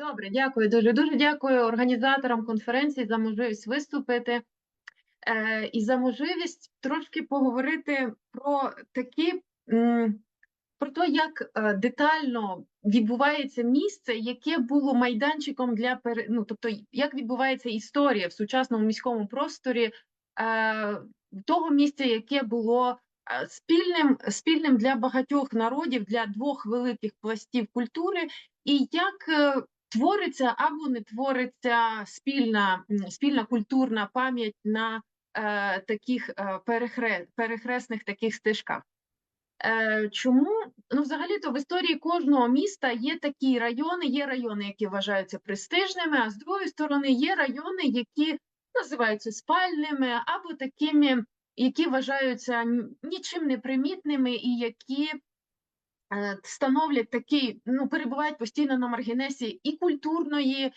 Добре, дякую дуже. Дуже дякую організаторам конференції за можливість виступити е, і за можливість трошки поговорити про такі про те, як е, детально відбувається місце, яке було майданчиком для ну, тобто, як відбувається історія в сучасному міському просторі е, того місця, яке було е, спільним, спільним для багатьох народів, для двох великих пластів культури, і як е, твориться або не твориться спільна, спільна культурна пам'ять на е, таких е, перехре... перехресних таких стежках. Е, Чому ну, взагалі-то в історії кожного міста є такі райони, є райони, які вважаються престижними, а з другої сторони є райони, які називаються спальними або такими, які вважаються нічим не примітними і які становлять такий, ну перебувають постійно на маргінесі і культурної е,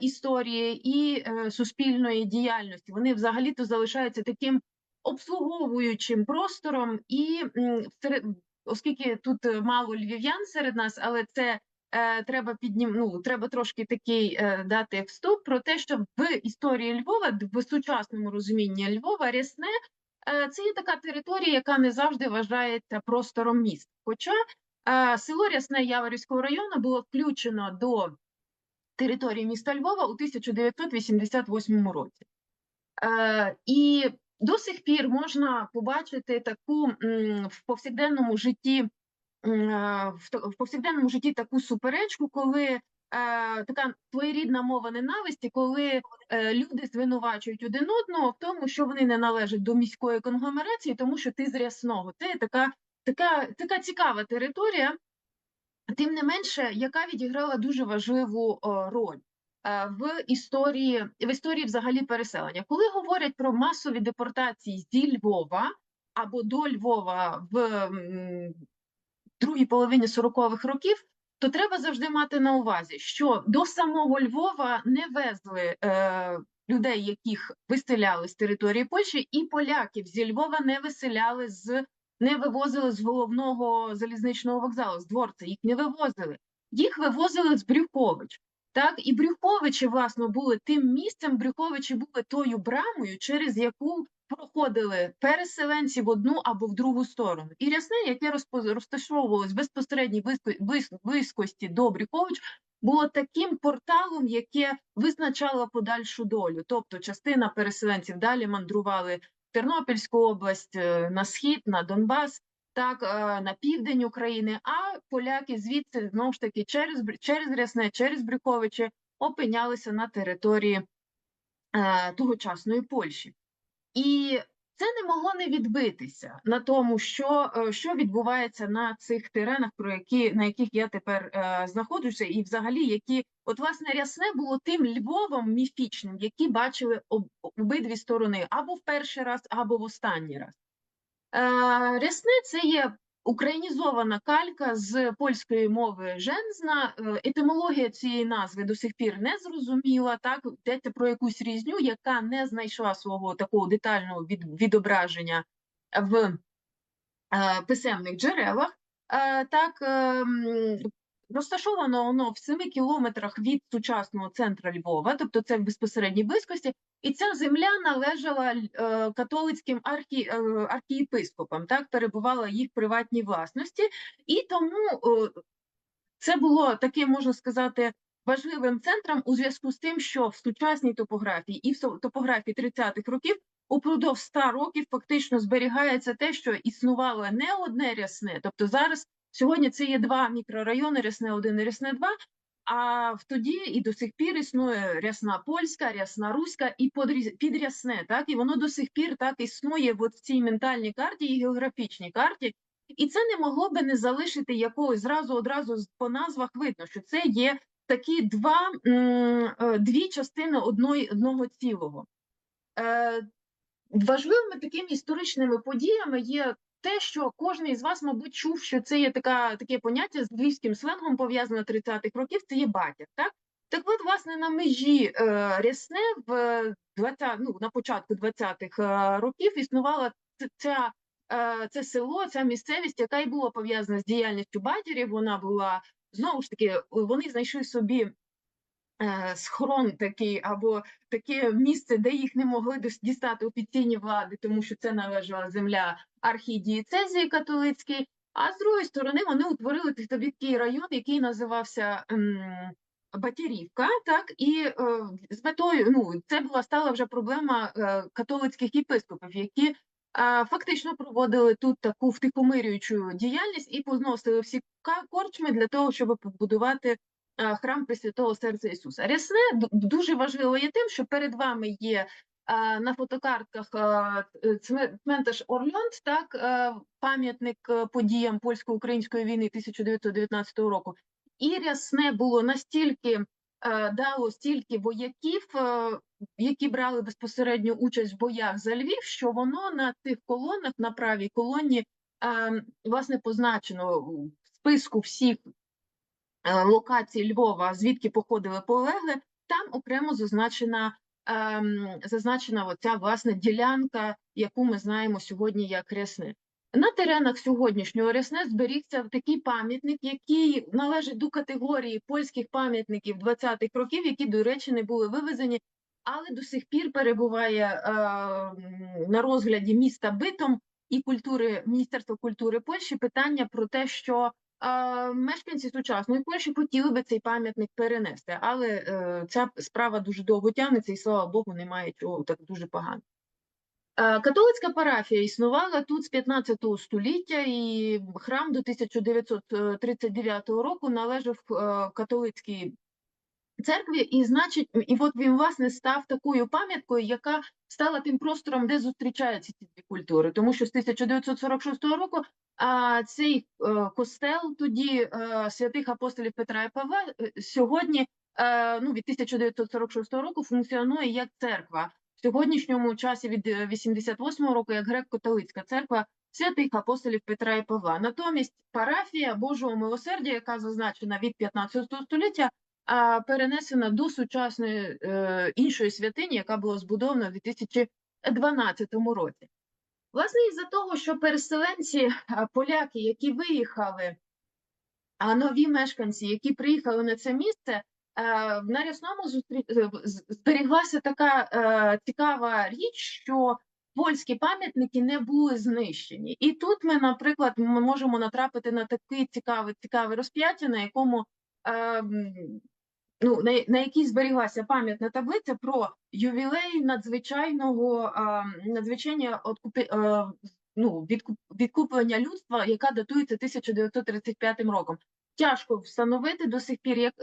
історії, і е, суспільної діяльності. Вони взагалі-то залишаються таким обслуговуючим простором, і оскільки тут е, мало львів'ян серед нас, але це е, треба піднім, ну, треба трошки такий е, дати вступ про те, що в історії Львова, в сучасному розумінні Львова, Рясне е, це є така територія, яка не завжди вважається простором міста. Хоча е, село Рясне Яворівського району було включено до території міста Львова у 1988 році. Е, і до сих пір можна побачити таку в повсякденному житті е, в, повсякденному житті таку суперечку, коли е, така своєрідна мова ненависті, коли е, люди звинувачують один одного в тому, що вони не належать до міської конгломерації, тому що ти з рясного. Це така, така, така цікава територія, тим не менше, яка відіграла дуже важливу о, роль е, в історії в історії взагалі переселення. Коли говорять про масові депортації зі Львова або до Львова в другій половині 40-х років, то треба завжди мати на увазі, що до самого Львова не везли е, людей, яких виселяли з території Польщі, і поляків зі Львова не виселяли з не вивозили з головного залізничного вокзалу, з дворця. Їх не вивозили. Їх вивозили з Брюхович. Так, і Брюховичі, власне, були тим місцем, Брюховичі були тою брамою, через яку проходили переселенці в одну або в другу сторону. І рясне, яке розташовувалось безпосередній близькості до Брюхович, було таким порталом, яке визначало подальшу долю. Тобто частина переселенців далі мандрували в Тернопільську область, е, на схід, на Донбас, так, е, на південь України, а поляки звідси знову ж таки через, через Рясне, через Брюховичі опинялися на території е, тогочасної Польщі. І це не могло не відбитися на тому, що, е, що відбувається на цих теренах, про які на яких я тепер е, знаходжуся, і взагалі які от власне рясне було тим Львовом міфічним, які бачили об, обидві сторони або в перший раз, або в останній раз. Е, Рясне це є українізована калька з польської мови жензна. Е, Етимологія цієї назви до сих пір не зрозуміла. Так йдеться про якусь різню, яка не знайшла свого такого детального від, відображення в е, писемних джерелах. Е, так ем, розташовано воно в 7 кілометрах від сучасного центра Львова, тобто це в безпосередній близькості. І ця земля належала е, католицьким архі, е, архієпископам, так перебувала їх приватній власності, і тому е, це було таким, можна сказати, важливим центром у зв'язку з тим, що в сучасній топографії і в топографії 30-х років упродовж 100 років фактично зберігається те, що існувало не одне рясне, тобто зараз. Сьогодні це є два мікрорайони Рясне 1 і Рясне 2, а в тоді і до сих пір існує рясна польська, рясна руська і підрясне, так і воно до сих пір так існує от в цій ментальній карті і географічній карті. І це не могло би не залишити якогось зразу одразу по назвах видно, що це є такі два е, дві частини одної одного цілого. Е, Важливими такими історичними подіями є те, що кожен із вас, мабуть, чув, що це є така, таке поняття з львівським сленгом пов'язане 30-х років, це є батяк, так? Так от, власне, на межі е, Рясне в 20, ну, на початку 20-х е, років існувала ця, е, це село, ця місцевість, яка й була пов'язана з діяльністю батірів. Вона була, знову ж таки, вони знайшли собі е, схрон такий або таке місце, де їх не могли дістати офіційні влади, тому що це належала земля архідієцезії католицькій. А з другої сторони вони утворили такий район, який називався ем, Батярівка, так і е, з метою ну це була стала вже проблема е, католицьких єпископів, які е, фактично проводили тут таку втихомирюючу діяльність і позносили всі корчми для того, щоб побудувати е, храм Пресвятого Серця Ісуса. Рясне дуже важливо є тим, що перед вами є е, на фотокартках е, цментаж Орльонд, так е, пам'ятник е, подіям польсько-української війни 1919 року. І рясне було настільки е, дало стільки вояків, е, які брали безпосередню участь в боях за Львів, що воно на цих колонах, на правій колоні, е, власне, позначено в списку всіх е, локацій Львова, звідки походили полегли, там окремо зазначена. ем, Зазначена оця власне ділянка, яку ми знаємо сьогодні як Рясне. На теренах сьогоднішнього Рясне зберігся такий пам'ятник, який належить до категорії польських пам'ятників 20-х років, які, до речі, не були вивезені, але до сих пір перебуває е, на розгляді міста битом і культури Міністерства культури Польщі питання про те, що мешканці сучасної Польщі хотіли би цей пам'ятник перенести, але е, ця справа дуже довго тягнеться, і слава Богу, немає чого так дуже погано. Е, Католицька парафія існувала тут з 15 століття, і храм до 1939 року належав е, католицькій церкві, і значить, і от він власне став такою пам'яткою, яка стала тим простором, де зустрічаються ці дві культури. Тому що з 1946 року а, цей е, костел тоді е, святих апостолів Петра і Павла е, сьогодні, ну від 1946 року, функціонує як церква. В сьогоднішньому часі від 88 року як греко-католицька церква святих апостолів Петра і Павла. Натомість парафія Божого милосердя, яка зазначена від 15 століття, перенесена до сучасної е, іншої святині, яка була збудована в 2012 році. Власне, із-за того, що переселенці, поляки, які виїхали, а нові мешканці, які приїхали на це місце, е, на рясному зустрі... зберіглася така е, цікава річ, що польські пам'ятники не були знищені. І тут ми, наприклад, ми можемо натрапити на таке цікаве, цікаве розп'яття, на якому е, м, ну, на, на якій зберіглася пам'ятна таблиця про ювілей надзвичайного надзвичайного откупи, ну, відкуп, відкуплення людства, яка датується 1935 роком. Тяжко встановити до сих пір, як,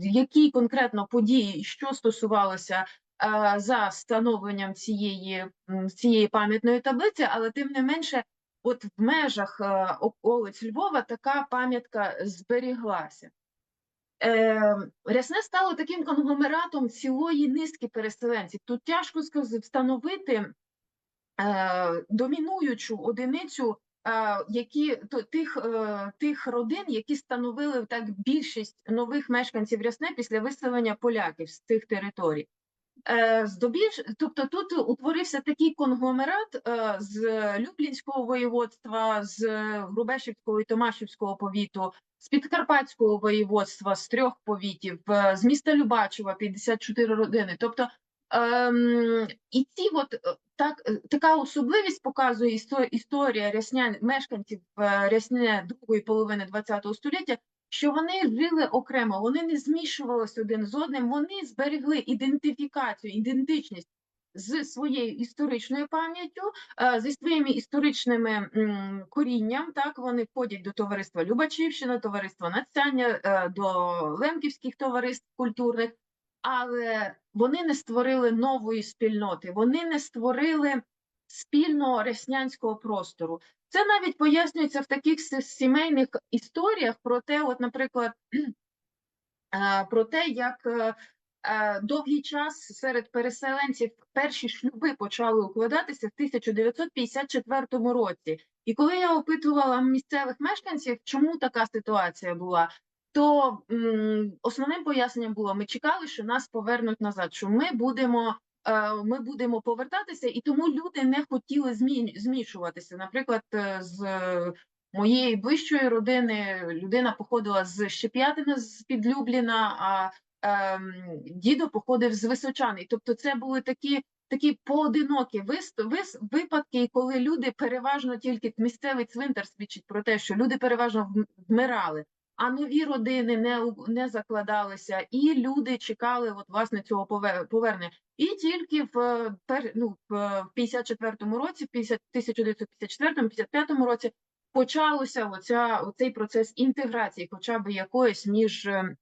які конкретно події, що стосувалося а, за встановленням цієї, цієї пам'ятної таблиці, але тим не менше, от в межах а, околиць Львова така пам'ятка зберіглася. Е, Рясне стало таким конгломератом цілої низки переселенців. Тут тяжко встановити е, домінуючу одиницю е, які, тих, тих родин, які становили так більшість нових мешканців Рясне після виселення поляків з цих територій. Здобільш, тобто тут утворився такий конгломерат з Люблінського воєводства, з Грубешівського і Томашівського повіту, з Підкарпатського воєводства, з трьох повітів, е, з міста Любачева 54 родини. Тобто ем, і ці от е, так, е, така особливість показує істо- історія ряснян мешканців рясне другої половини ХХ століття, що вони жили окремо, вони не змішувалися один з одним, вони зберегли ідентифікацію, ідентичність з своєю історичною пам'яттю, е, зі своїми історичними корінням. Так вони входять до товариства Любачівщина, товариства Надцяння, е, до лемківських товариств культурних, але вони не створили нової спільноти, вони не створили спільного реснянського простору. Це навіть пояснюється в таких сімейних історіях про те, от, наприклад, е, про те, як довгий час серед переселенців перші шлюби почали укладатися в 1954 році. І коли я опитувала місцевих мешканців, чому така ситуація була, то основним поясненням було: ми чекали, що нас повернуть назад, що ми будемо. е, Ми будемо повертатися, і тому люди не хотіли змішуватися. Наприклад, е, з е, моєї ближчої родини людина походила з Щеп'ятина з під Любліна, а дідо походив з Височани. Тобто, це були такі. Такі поодинокі випадки, коли люди переважно тільки місцевий цвинтар свідчить про те, що люди переважно вм- вмирали, а нові родини не, не закладалися, і люди чекали от, власне цього повернення. І тільки в, ну, в е, 54-му році, в 50, 1954-55 році, почалося оця, оцей процес інтеграції, хоча б якоїсь між, е,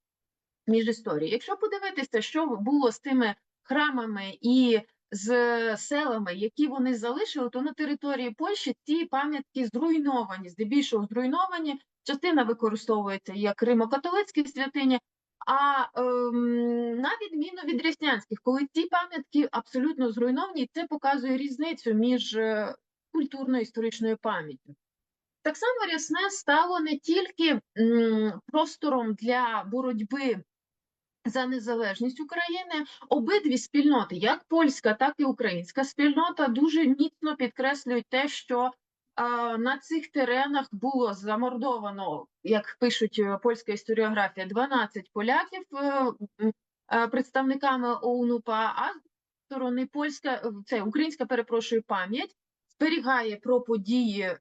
між історії. Якщо подивитися, що було з тими храмами і з селами, які вони залишили, то на території Польщі ці пам'ятки зруйновані, здебільшого зруйновані. Частина використовується як римокатолицькі святині, а ем, на відміну від ряснянських, коли ці пам'ятки абсолютно зруйновані, це показує різницю між е, культурною історичною пам'яттю. Так само Рясне стало не тільки м, простором для боротьби за незалежність України. Обидві спільноти, як польська, так і українська спільнота, дуже міцно підкреслюють те, що а, на цих теренах було замордовано, як пишуть е, польська історіографія, 12 поляків е, е, представниками ОУН-УПА, а сторони польська, це українська, перепрошую, пам'ять зберігає про події, е,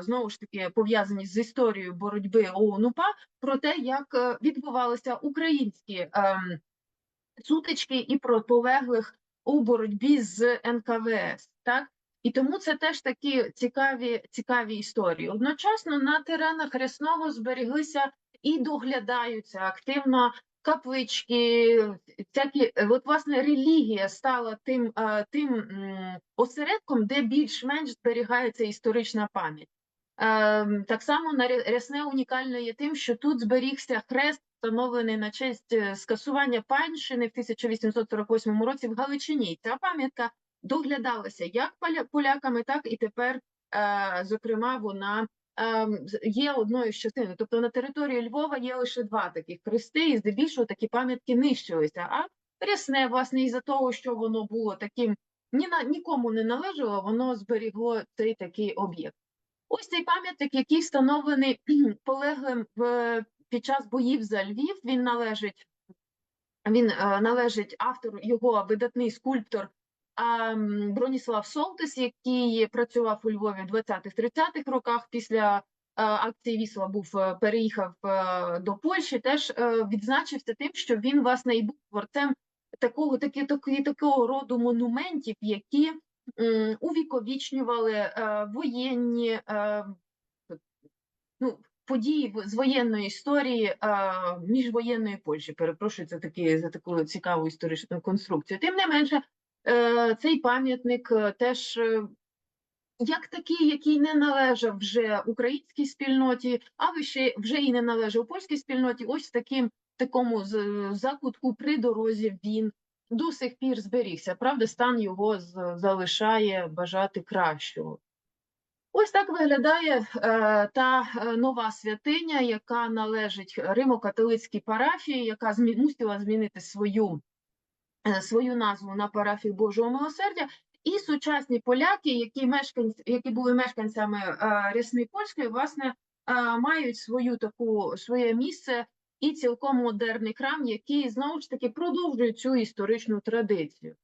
знову ж таки пов'язані з історією боротьби ОУН-УПА, про те, як е, відбувалися українські ем, сутички і про полеглих у боротьбі з НКВС. Так? І тому це теж такі цікаві, цікаві історії. Одночасно на теренах Рясного зберіглися і доглядаються активно каплички, всякі, от власне релігія стала тим, тим осередком, де більш-менш зберігається історична пам'ять. Так само Рясне унікально є тим, що тут зберігся хрест, встановлений на честь е, скасування панщини в 1848 році в Галичині. Ця пам'ятка доглядалася як поляками, так і тепер, е, зокрема, вона є одною з частин. Тобто на території Львова є лише два таких хрести, і здебільшого такі пам'ятки нищилися. А Рясне, власне, із-за того, що воно було таким ні на нікому не належало, воно зберігло цей такий об'єкт. Ось цей пам'ятник, який встановлений полеглим в під час боїв за Львів. Він належить він е, належить автору його видатний скульптор Броніслав Солтис, який працював у Львові в 20-30-х роках. Після е, акції Вісла був е, переїхав е, до Польщі. Теж відзначився тим, що він власне і був творцем такого такі, такі, такого роду монументів, які увіковічнювали воєнні ну, події з воєнної історії міжвоєнної Польщі. Перепрошую за такі за таку цікаву історичну конструкцію. Тим не менше, цей пам'ятник е, теж. е, Як такий, який не належав вже українській спільноті, а ви ще вже і не належав польській спільноті, ось таким такому закутку при дорозі він до сих пір зберігся. Правда, стан його залишає бажати кращого. Ось так виглядає е, та е, нова святиня, яка належить Римо-католицькій парафії, яка змі- мусила змінити свою, е, свою назву на парафію Божого милосердя. І сучасні поляки, які мешканці, які були мешканцями е, Рясни Польської, власне, е, мають свою таку своє місце і цілком модерний храм, який знову ж таки продовжує цю історичну традицію.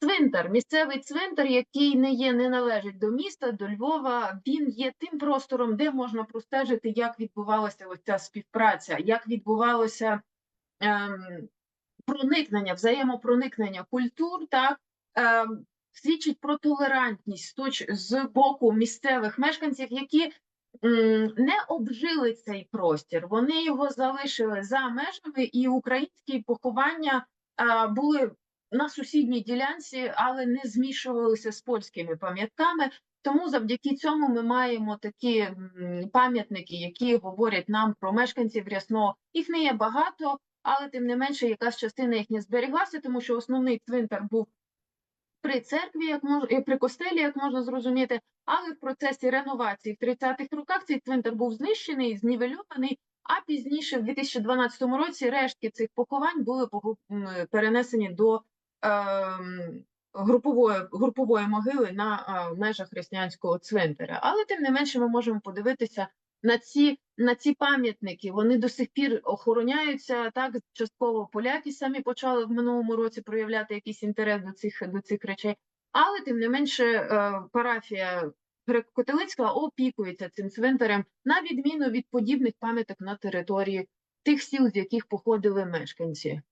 Цвинтар, місцевий цвинтар, який не є, не належить до міста, до Львова, він є тим простором, де можна простежити, як відбувалася ця співпраця, як відбувалося ем, проникнення, взаємопроникнення культур, так ем, свідчить про толерантність точ з боку місцевих мешканців, які м, не обжили цей простір. Вони його залишили за межами, і українські поховання а, були на сусідній ділянці, але не змішувалися з польськими пам'ятками. Тому завдяки цьому ми маємо такі пам'ятники, які говорять нам про мешканців Рясного. Їх не є багато, але тим не менше якась частина їх не зберіглася, тому що основний цвинтар був при церкві, як мож... е, при костелі, як можна зрозуміти, але в процесі реновації в 30-х роках цей цвинтар був знищений, знівельований, а пізніше, в 2012 році, рештки цих поховань були перенесені до ем, групової, групової могили на е, межах християнського цвинтаря. Але тим не менше ми можемо подивитися на ці на ці пам'ятники. Вони до сих пір охороняються. Так частково поляки самі почали в минулому році проявляти якийсь інтерес до цих до цих речей, але тим не менше, е, парафія греко-католицька опікується цим цвинтарем на відміну від подібних пам'яток на території тих сіл, з яких походили мешканці.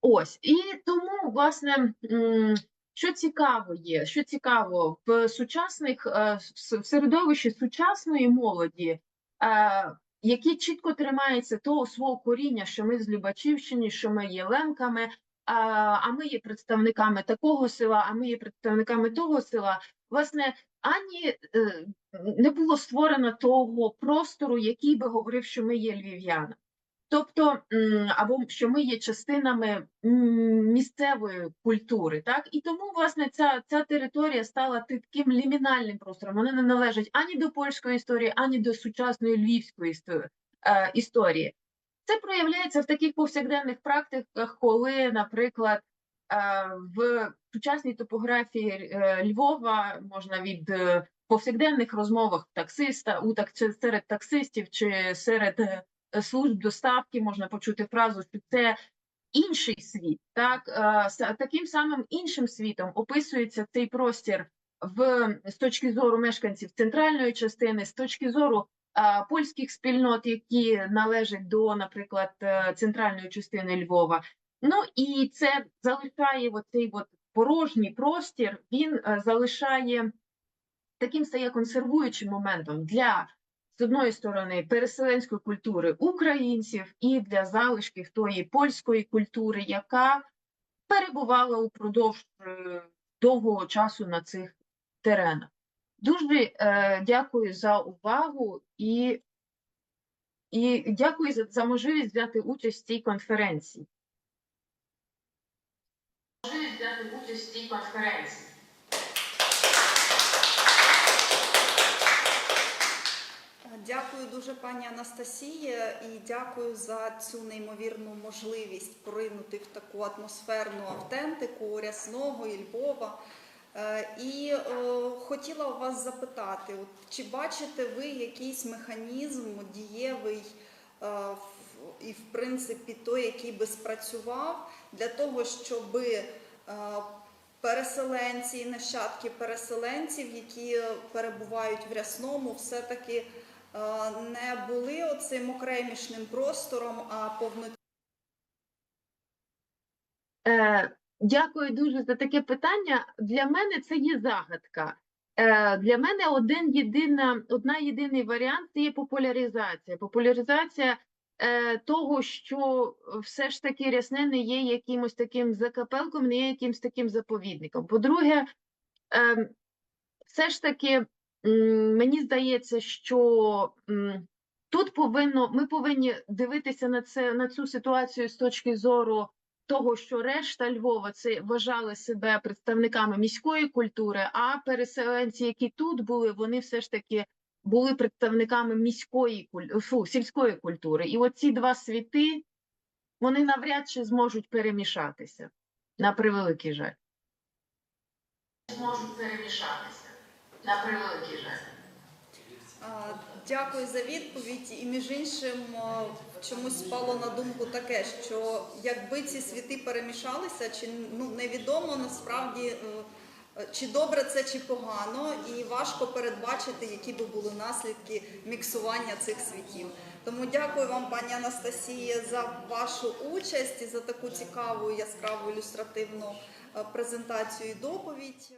Ось і тому, власне, що цікаво є, що цікаво в сучасних е, в середовищі сучасної молоді, які чітко тримаються того свого коріння, що ми з Любачівщини, що ми є лемками, а, ми є представниками такого села, а ми є представниками того села. Власне, ані е, не було створено того простору, який би говорив, що ми є львів'яни. Тобто, або що ми є частинами місцевої культури, так і тому власне ця, ця територія стала таким лімінальним простором. Вона не належить ані до польської історії, ані до сучасної львівської історії. Е. Це проявляється в таких повсякденних практиках, коли, наприклад, е, в сучасній топографії е, Львова можна від повсякденних розмовах таксиста у так серед таксистів чи серед служб доставки можна почути фразу, що це інший світ. Так Е, таким самим іншим світом описується цей простір в з точки зору мешканців центральної частини, з точки зору е, польських спільнот, які належать до, наприклад, е, центральної частини Львова. Ну і це залишає оцей от порожній простір. Він залишає таким стає консервуючим моментом для з одної сторони переселенської культури українців і для залишків тої польської культури, яка перебувала упродовж е, довгого часу на цих теренах. Дуже е, дякую за увагу і, і дякую за, за можливість взяти участь в цій конференції. Можливість взяти участь в цій конференції. Дякую дуже, пані Анастасія, і дякую за цю неймовірну можливість поринути в таку атмосферну автентику Рясного і Львова. Е, І е, хотіла вас запитати, чи бачите ви якийсь механізм дієвий е, і, в принципі, той, який би спрацював для того, щоб переселенці і нащадки переселенців, які перебувають в Рясному, все-таки е, не були оцим окремішним простором, а повноцінним. Е, дякую дуже за таке питання. Для мене це є загадка. Е, для мене один єдина, одна єдиний варіант це є популяризація. Популяризація е, того, що все ж таки рясне не є якимось таким закапелком, не є якимось таким заповідником. По-друге, е, все ж таки мені здається, що тут повинно, ми повинні дивитися на це на цю ситуацію з точки зору того, що решта Львова це вважали себе представниками міської культури, а переселенці, які тут були, вони все ж таки були представниками міської фу, сільської культури. І оці два світи вони навряд чи зможуть перемішатися на превеликий жаль. Зможуть перемішатися на превеликий жаль. Дякую за відповідь. І між іншим чомусь спало на думку таке, що якби ці світи перемішалися, чи ну невідомо насправді. е, Чи добре це, чи погано, і важко передбачити, які би були наслідки міксування цих світів. Тому дякую вам, пані Анастасія, за вашу участь і за таку цікаву яскраву ілюстративну е, презентацію і доповідь.